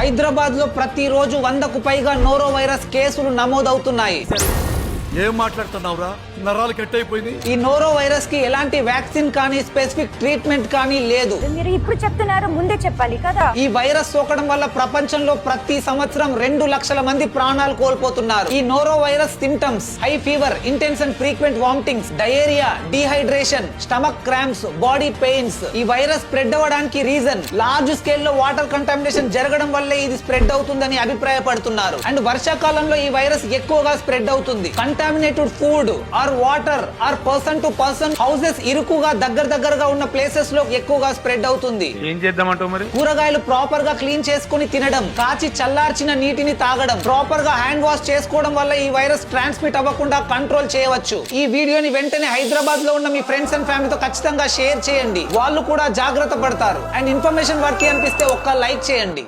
హైదరాబాద్లో ప్రతిరోజు వందకు పైగా నోరో వైరస్ కేసులు నమోదవుతున్నాయి. ఏం మాట్లాడుతున్నావురా? నరాలు కట్ అయిపోయింది ఈ నోరో వైరస్కి ఎలాంటి వ్యాక్సిన్ కానీ స్పెసిఫిక్ ట్రీట్మెంట్ కానీ లేదు. మీరు ఇప్పుడు చెప్తున్నారు ముందే చెప్పాలి కదా? ఈ వైరస్ సోకడం వల్ల ప్రపంచంలో ప్రతి సంవత్సరం రెండు లక్షల మంది ప్రాణాలు కోల్పోతున్నారు. ఈ noro virus symptoms high fever intense and frequent vomitings diarrhoea dehydration stomach cramps body pains ఈ వైరస్ స్ప్రెడ్ అవ్వడానికి రీజన్ లార్జ్ స్కేల్లో వాటర్ కంటామినేషన్ జరగడం వల్లే ఇది స్ప్రెడ్ అవుతుందని అభిప్రాయపడుతున్నారు. అండ్ వర్షాకాలంలో ఈ వైరస్ ఎక్కువగా స్ప్రెడ్ అవుతుంది. Contaminated food or water or person to person houses ఇరుకుగా దగ్గర దగ్గరగా ఉన్న ప్లేసెస్లో ఎక్కువగా స్ప్రెడ్ అవుతుంది. ఏం చేద్దామంటావు మరి? కూరగాయలు ప్రాపర్గా క్లీన్ చేసుకుని తినడం కాచి చల్లార్చిన నీటిని తాగడం ప్రాపర్గా హ్యాండ్ వాష్ చేసుకోవడం వల్ల ఈ వైరస్ ట్రాన్స్మిట్ అవ్వకుండా కంట్రోల్ చేయవచ్చు. ఈ వీడియోని వెంటనే హైదరాబాద్లో ఉన్న మీ ఫ్రెండ్స్ అండ్ ఫ్యామిలీతో ఖచ్చితంగా షేర్ చేయండి. వాళ్ళు కూడా జాగ్రత్త పడతారు. అండ్ ఇన్ఫర్మేషన్ వర్క్ అనిపిస్తే ఒక్క లైక్ చేయండి.